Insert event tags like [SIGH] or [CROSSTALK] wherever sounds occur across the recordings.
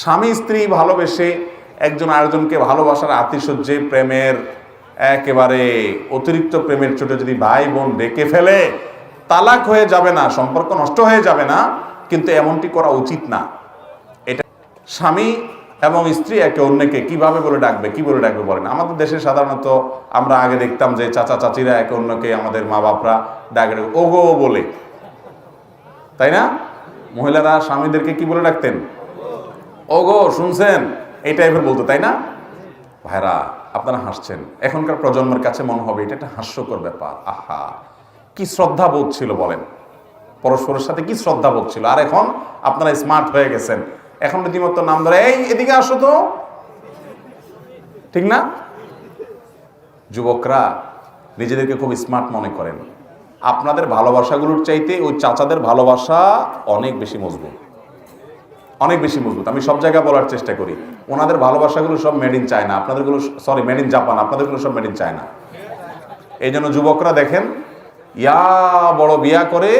স্বামী স্ত্রী ভালোবেসে একজন আরেকজনকে ভালোবাসার আতিশয্যে প্রেমের একেবারে অতিরিক্ত প্রেমের চোটে যদি ভাই বোন ডেকে ফেলে, তালাক হয়ে যাবে না, সম্পর্ক নষ্ট হয়ে যাবে না, কিন্তু এমনটি করা উচিত না। এটা স্বামী এবং স্ত্রী একে অন্যকে কীভাবে বলে ডাকবে, কি বলে ডাকবে বলেন আমাদের দেশে সাধারণত আমরা আগে দেখতাম যে চাচা, চাচিরা একে অন্যকে আমাদের মা বাপরা ডাকে ডাকে, ওগো বলে। তাই না? মহিলারা স্বামীদেরকে কি বলে ডাকতেন? ওগো, শুনছেন? এই টাইপের বলতো, তাই না? ভাইরা, আপনারা হাসছেন। এখনকার প্রজন্মের কাছে মনে হবে এটা একটা হাস্যকর ব্যাপার। আহা, কি শ্রদ্ধাবোধ ছিল বলেন। পরস্পরের সাথে কি শ্রদ্ধা বোধ ছিল? আর এখন আপনারা স্মার্ট হয়ে গেছেন। এখন রীতিমতো নাম ধরে, এই, এদিকে আসো তো। ঠিক না? যুবকরা, নিজেদেরকে খুব স্মার্ট মনে করেন। আপনাদের ভালোবাসাগুলোর চাইতে ওই চাচাদের ভালোবাসা অনেক বেশি মজবুত। অনেক বেশি মজবুত। আমি সব জায়গায় বলার চেষ্টা করি। ওনাদের ভালোবাসাগুলো সব মেড ইন চায়না আপনাদেরগুলো সরি মেড ইন জাপান আপনাদেরগুলো সব মেড ইন চায়না এই জন্য যুবকরা দেখেন, ইয়া বড় বিয়া করে,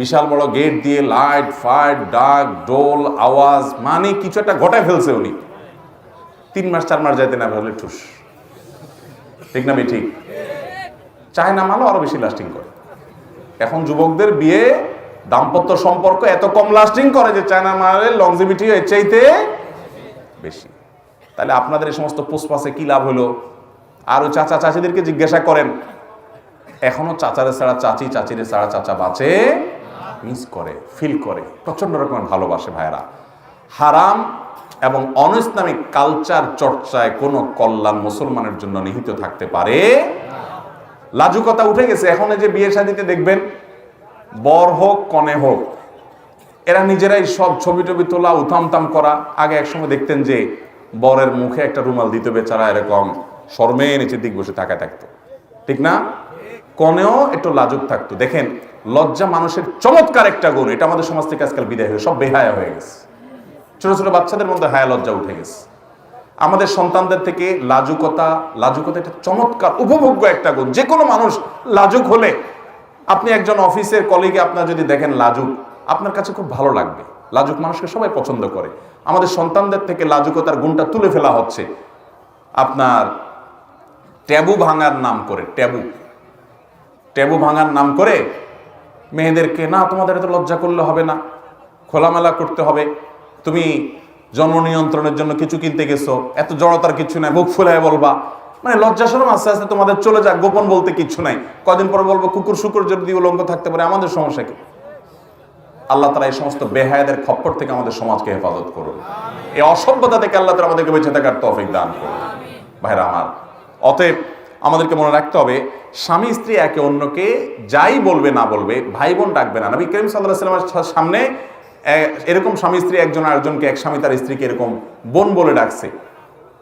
বিশাল বড় গেট দিয়ে লাইট ফাইট ডাক ডোল আওয়াজ মানে কিছু একটা ঘটায় ফেলছে উনি। তিন মাস, চার মাস যাইতে না ভাবলে ঠুস। ঠিক না ঠিক চায়না মালও আরও বেশি লাস্টিং করে। এখন যুবকদের বিয়ে দাম্পত্য সম্পর্ক এত কম লাস্টিং করে যে চায়না মালের লংজিভিটি এর চাইতে বেশি। তাহলে আপনাদের এই সমস্ত পুষ্পাসে কি লাভ হলো? আর ওই চাচা চাচিদেরকে জিজ্ঞাসা করেন, এখনও চাচারে ছাড়া চাচি চাচিরে ছাড়া চাচা বাঁচে? মিস করে ফিল করে প্রচণ্ড রকমের ভালোবাসে ভাইয়েরা। হারাম এবং অনইসলামিক কালচার চর্চায় কোনো কল্যাণ মুসলমানের জন্য নিহিত থাকতে পারে। লাজুকতা উঠে গেছে, এখন যে বিয়ে শাদিতে দেখবেন বর হোক, কনে হোক, এরা নিজেরাই সব ছবি টবি তোলা উথামতাম করা। আগে একসময় দেখতেন যে বরের মুখে একটা রুমাল দিতে বেচারা এরকম শর্মে নিচের দিক বসে থাকা থাকতো। ঠিক না? কনেও একটু লাজুক থাকতো। দেখেন, লজ্জা মানুষের চমৎকার একটা গুণ এটা আমাদের সমাজ থেকে আজকাল বিদায় হয়ে, সব বেহায়া হয়ে গেছে। ছোট ছোট বাচ্চাদের মধ্যে হায়া লজ্জা উঠে গেছে। আমাদের সন্তানদের থেকে লাজুকতা লাজুকতা একটা চমৎকার, উপভোগ্য একটা গুণ। যে কোনো মানুষ লাজুক হলে আপনি একজন অফিসের কলিগে আপনার যদি দেখেন লাজুক, আপনার কাছে খুব ভালো লাগবে। লাজুক মানুষকে সবাই পছন্দ করে। আমাদের সন্তানদের থেকে লাজুকতার গুণটা তুলে ফেলা হচ্ছে। আপনার ট্যাবু ভাঙার নাম করে, ট্যাবু। ট্যাবু ভাঙার নাম করে মেয়েদেরকে, না, তোমাদের এত লজ্জা করলে হবে না। খোলামেলা করতে হবে। তুমি জন্ম নিয়ন্ত্রণের জন্য কিছু কিনতে গেছো। এত জড়তার কিছু নাই মুখ ফুলায় বলবা। মানে লজ্জা সরম আস্তে আস্তে তোমাদের চলে যাক, গোপন বলতে কিছু নাই। কদিন পর বলব, কুকুর শুকুর যদি উলঙ্গ থাকতে পারে, আমাদের সমস্যা কি? আল্লাহ তারা এই সমস্ত বেহায়াদের খপ্পর থেকে আমাদের সমাজকে হেফাজত করুন। এই অসভ্যতা থেকে আল্লাহ তারা আমাদেরকে বেঁচে থাকার তৌফিক দান করুন। ভাইরা আমার, অতএব আমাদেরকে মনে রাখতে হবে, স্বামী স্ত্রী একে অন্যকে যাই বলবে না বলবে ভাই বোন ডাকবে না। নবী করিম সাল্লাহ সাল্লামের সামনে এরকম স্বামী স্ত্রী একজন আরেকজনকে, এক স্বামী তার স্ত্রীকে এরকম বোন বলে ডাকছে,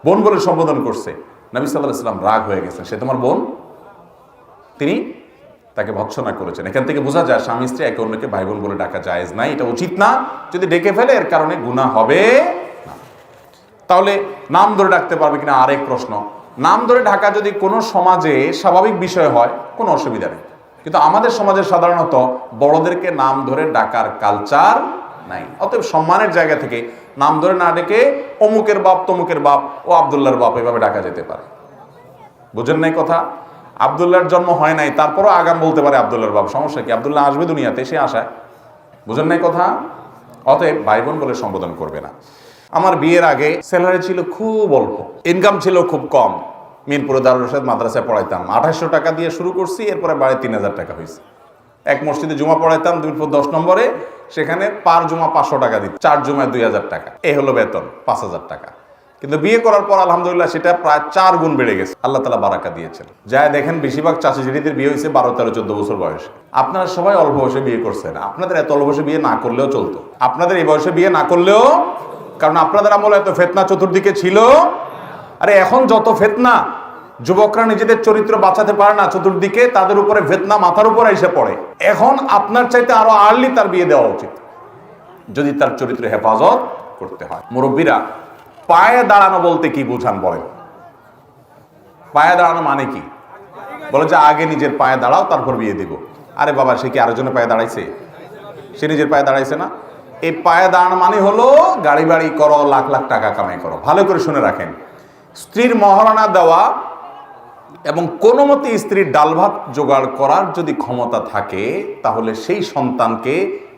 বোন বলে সম্বোধন করছে। নবী সাল্লাহ সাল্লাম রাগ হয়ে গেছেন। সে তোমার বোন? তিনি তাকে ভৎসনা করেছেন। এখান থেকে বোঝা যায় স্বামী স্ত্রী একে অন্যকে ভাই বোন বলে ডাকা জায়েজ নাই, এটা উচিত না। যদি ডেকে ফেলে, এর কারণে গুণা হবে তাহলে নাম ধরে ডাকতে পারবে কিনা আরেক প্রশ্ন। নাম ধরে ঢাকা যদি কোনো সমাজে স্বাভাবিক বিষয় হয়, কোনো অসুবিধা নেই। কিন্তু আমাদের সমাজে সাধারণত বড়দেরকে নাম ধরে ডাকার কালচার নাই। অতএব সম্মানের জায়গা থেকে নাম ধরে না ডেকে অমুকের বাপ, তমুকের বাপ ও আবদুল্লার বাপ এভাবে ডাকা যেতে পারে। বুঝেন নাই কথা? আবদুল্লাহর জন্ম হয় নাই, তারপরও আগাম বলতে পারে আবদুল্লাহর বাপ। সমস্যা কি? আবদুল্লাহ আসবে দুনিয়াতে, সে আশায়। বুঝেন নাই কথা? অতএব ভাই বোন বলে সম্বোধন করবে না। আমার বিয়ের আগে স্যালারি ছিল খুব অল্প ইনকাম ছিল খুব কম। মিরপুরে দারুল রশাদ মাদ্রাসায় পড়াইতাম। আঠাশশো টাকা দিয়ে শুরু করছি, এরপরে বাড়ি তিন হাজার টাকা হয়েছে এক মসজিদে জুমা পড়াইতাম মিরপুর দশ নম্বরে, সেখানে পার জুমা পাঁচশো টাকা দিত, চার জুমায় দুই হাজার টাকা। এ হলো বেতন, পাঁচ হাজার টাকা। কিন্তু বিয়ে করার পর আলহামদুলিল্লাহ সেটা প্রায় চার গুণ বেড়ে গেছে। আল্লাহ তালা বারাকা দিয়েছেন। যাই দেখেন, বেশিরভাগ চাষি জিরিদের বিয়ে হয়েছে বারো, তেরো, চোদ্দ বছর বয়সে। আপনারা সবাই অল্প বয়সে বিয়ে করছেন, আপনাদের এত অল্প বয়সে বিয়ে না করলেও চলতো। আপনাদের এই বয়সে বিয়ে না করলেও, কারণ আপনাদের আমলে এত ফেতনা চতুর্দিকে ছিল। আরে এখন যত ফেতনা যুবকরা নিজেদের চরিত্র বাঁচাতে পারে না চতুর্দিকে, তাদের উপরে ফেতনা মাথার উপরে এসে পড়ে। এখন আপনার চাইতে আরও আর্লি তার বিয়ে দেওয়া উচিত, যদি তার চরিত্র হেফাজত করতে হয়। মুরব্বীরা, পায়ে দাঁড়ানো বলতে কি বুঝান বলেন? পায়ে দাঁড়ানো মানে কি? বলে যে আগে নিজের পায়ে দাঁড়াও, তারপর বিয়ে দিব। আরে বাবা, সে কি আরও আরেকজনের পায়ে দাঁড়াইছে? সে নিজের পায়ে দাঁড়াইছে না? এই পায়ে দাঁড়ানো মানে হলো গাড়ি বাড়ি করো, লাখ লাখ টাকা কামাই করো। ভালো করে শুনে রাখেন। স্ত্রীর মহারণা দেওয়া এবং কোনো মতে স্ত্রীর ডাল ভাত জোগাড় করার যদি ক্ষমতা থাকে, তাহলে সেই সন্তানকে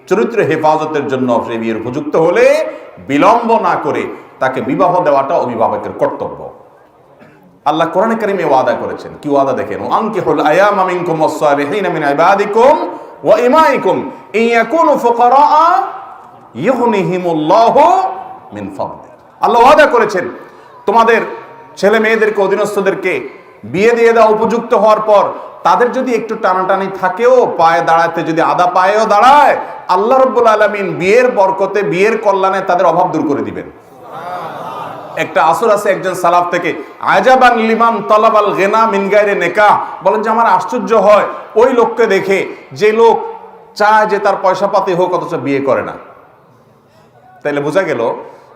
চরিত্র হেফাজতের জন্য সে বিয়ের উপযুক্ত হলে বিলম্ব না করে তাকে বিবাহ দেওয়াটা অভিভাবকের কর্তব্য। আল্লাহ কোরআনে কারিমে ওয়াদা করেছেন। কি ওয়াদা দেখেন? আনকি হল আয়াম মিনকুম ওয়াসসালিহিন মিন ইবাদিকুম ওয়া ইমাইকুম। ইন ইয়াকুনু ফুকারা ইগনিহিমুল্লাহু মিন ফাদলি আল্লাহ ওয়াদা করেছেন, তোমাদের ছেলে মেয়েদেরকে, অধীনস্থদেরকে বিয়ে দিয়ে দেওয়া উপযুক্ত হওয়ার পর তাদের যদি একটু টানাটানি থাকেও, পায়ে দাঁড়াতে যদি আদা পায়েও দাঁড়ায়, আল্লাহ রব্বুল আলমিন বিয়ের বরকতে, বিয়ের কল্যাণে তাদের অভাব দূর করে দিবেন। একটা আসর আছে একজন সালাফ থেকে আজাবান লিমান তলাবাল গেনা মিনগাইরে নেকা বলেন যে, আমার আশ্চর্য হয়, ওই লোককে দেখে যে লোক চায় যে তার পয়সা পাতি হোক, অথচ বিয়ে করে না। তাইলে বোঝা গেল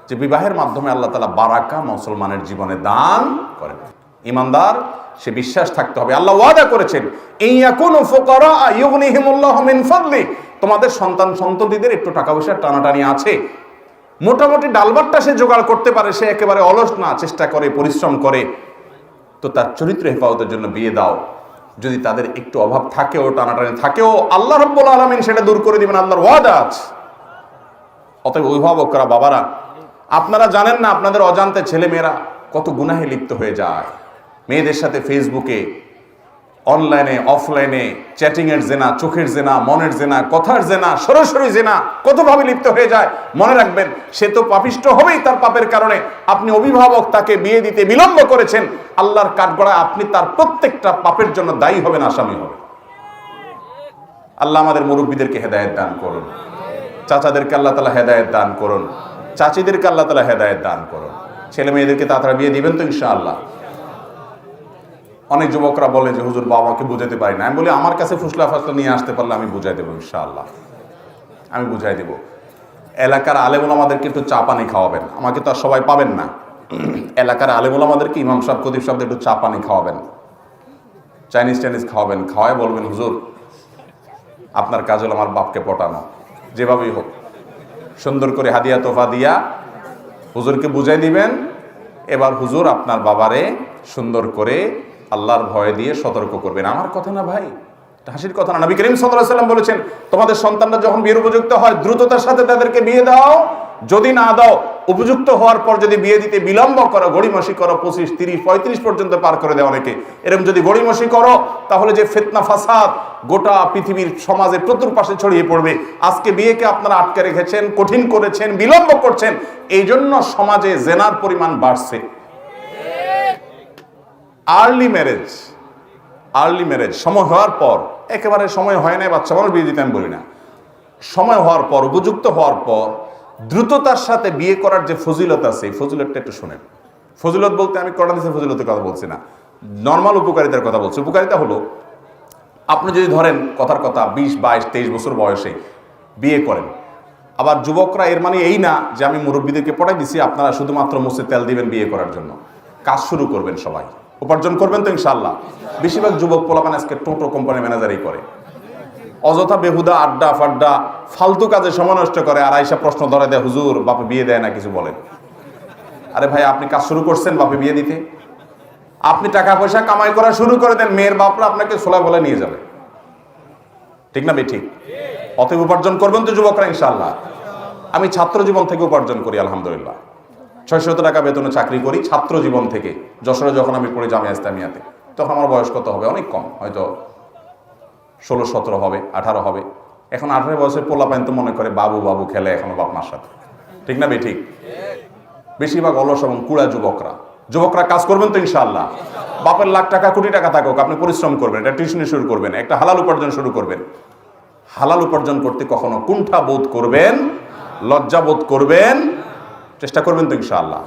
যে, বিবাহের মাধ্যমে আল্লাহ তালা বারাকা মুসলমানের জীবনে দান করেন। ইমানদার, সে বিশ্বাস থাকতে হবে। আল্লাহ ওয়াদা করেছেন তোমাদের সন্তান সন্ততিদের একটু টাকা পয়সার টানাটানি আছে। মোটামুটি ডালবারটা সে জোগাড় করতে পারে, সে একেবারে অলস না, চেষ্টা করে, পরিশ্রম করে। তো তার চরিত্র হেফাজতের জন্য বিয়ে দাও। যদি তাদের একটু অভাব থাকেও, টানাটানি থাকেও, আল্লাহ রব্বুল আলমিন সেটা দূর করে দিবেন, আল্লাহর ওয়াদা আছে। অতএব অভিভাবকরা, বাবারা, আপনারা জানেন না, আপনাদের অজান্তে ছেলে মেয়েরা কত গুনাহে লিপ্ত হয়ে যায়। মেয়েদের সাথে ফেসবুকে অনলাইনে অফলাইনে চ্যাটিংয়ের জেনা, চোখের জেনা, মনের জেনা, কথার জেনা, সরাসরি জেনা কতভাবে লিপ্ত হয়ে যায় মনে রাখবেন, সে তো পাপিষ্ট হবেই তার পাপের কারণে। আপনি অভিভাবক তাকে বিয়ে দিতে বিলম্ব করেছেন, আল্লাহর কাঠগড়ায় আপনি তার প্রত্যেকটা পাপের জন্য দায়ী হবেন, আসামি হবেন। আল্লাহ আমাদের মুরব্বীদেরকে হেদায়ত দান করুন। চাচাদেরকে আল্লাহ তালা হেদায়ত দান করুন। চাচিদেরকে আল্লাহ তালা হেদায়ত দান করুন। ছেলে মেয়েদেরকে তাড়াতাড়ি বিয়ে দিবেন তো ইনশাআল্লাহ। অনেক যুবকরা বলে যে, হুজুর, বাবাকে বুঝাতে পারি না। আমি বলি, আমার কাছে ফুসলা ফাসলা নিয়ে আসতে পারলে আমি বুঝাই দেবো, ইনশাআল্লাহ। আমি বুঝাই দেব। এলাকার আলেমুল আমাদেরকে একটু চা পানি খাওয়াবেন। আমাকে তো আর সবাই পাবেন না। [CLEARS THROAT] এলাকার আলেমুল আমাদেরকে ইমাম সাহেব কদিব সাহেবদের একটু চা পানি খাওয়াবেন। চাইনিজ টাইনিজ খাওয়াবেন। খাওয়াই বলবেন, হুজুর, আপনার কাজ হলো আমার বাপকে পটানো। যেভাবেই হোক। সুন্দর করে হাদিয়া তোফা দিয়া হুজুরকে বুঝাই দিবেন। এবার হুজুর আপনার বাবারে সুন্দর করে আল্লাহর ভয় দিয়ে সতর্ক করবেন। আমার কথা না ভাই হাসির কথা না। নবী করিম সাল্লাম বলেছেন, তোমাদের সন্তানরা যখন বিয়ের উপযুক্ত হয়, দ্রুততার সাথে তাদেরকে বিয়ে দাও। যদি না দাও, উপযুক্ত হওয়ার পর যদি বিয়ে দিতে বিলম্ব করো, গড়িমসি করো, পঁচিশ, তিরিশ, পঁয়ত্রিশ পর্যন্ত পার করে দেয় অনেকে। এরকম যদি গড়িমসি করো, তাহলে যে ফেতনা, ফাসাদ গোটা পৃথিবীর সমাজে প্রচুর পাশে ছড়িয়ে পড়বে। আজকে বিয়েকে আপনারা আটকে রেখেছেন, কঠিন করেছেন, বিলম্ব করছেন। এই জন্য সমাজে জেনার পরিমাণ বাড়ছে। আর্লি ম্যারেজ আর্লি ম্যারেজ সময় হওয়ার পর, একেবারে সময় হয় না বাচ্চা মানুষ বিয়ে দিতে আমি বলি না। সময় হওয়ার পর, উপযুক্ত হওয়ার পর, দ্রুততার সাথে বিয়ে করার যে ফজিলত আছে, এই ফজিলতটা একটু শোনেন। ফজিলত বলতে আমি কটা দিচ্ছে ফজিলতের কথা বলছি না। নর্মাল উপকারিতার কথা বলছি। উপকারিতা হলো, আপনি যদি ধরেন, কথার কথা, বিশ, বাইশ, তেইশ বছর বয়সে বিয়ে করেন, আবার যুবকরা এর মানে এই না যে আমি মুরব্বীদেরকে পড়াই দিছি, আপনারা শুধুমাত্র মুছে তেল দিবেন বিয়ে করার জন্য। কাজ শুরু করবেন সবাই। উপার্জন করবেন তো ইনশাল্লাহ বেশিরভাগ যুবক পোলাপান আজকে টোটো কোম্পানি ম্যানেজারই করে। অযথা বেহুদা, আড্ডা, ফাড্ডা, ফালতু কাজে সময় নষ্ট করে আর আইসা প্রশ্ন ধরে দেয়, হুজুর, বাপে বিয়ে দেয় না? কিছু বলেন আরে ভাই, আপনি কাজ শুরু করছেন বাপে বিয়ে দিতে। আপনি টাকা পয়সা কামাই করা শুরু করে দেন, মেয়ের বাপরা আপনাকে সোলা বলে নিয়ে যাবে। ঠিক না ঠিক অতএব উপার্জন করবেন তো যুবকরা ইনশাল্লাহ আমি ছাত্র জীবন থেকে উপার্জন করি, আলহামদুলিল্লাহ। ছয়শত টাকা বেতনে চাকরি করি ছাত্র জীবন থেকে, যশোরে যখন আমি পড়ি জামিয়া ইসলামিয়াতে। তখন আমার বয়স কত হবে? অনেক কম, হয়তো ষোলো, সতেরো হবে, আঠারো হবে। এখন আঠারো বয়সের পোলা পাইন তো মনে করে বাবু বাবু খেলে এখনও বাপ মার সাথে। ঠিক না ঠিক। বেশিরভাগ অলস এবং কুড়া যুবকরা। যুবকরা কাজ করবেন তো ইনশাল্লাহ বাপের লাখ টাকা, কোটি টাকা থাকুক, আপনি পরিশ্রম করবেন একটা টিউশনি শুরু করবেন, একটা হালাল উপার্জন শুরু করবেন। হালাল উপার্জন করতে কখনো কুণ্ঠা বোধ করবেন, লজ্জা বোধ করবেন চেষ্টা করবেন তো ইনশাআল্লাহ।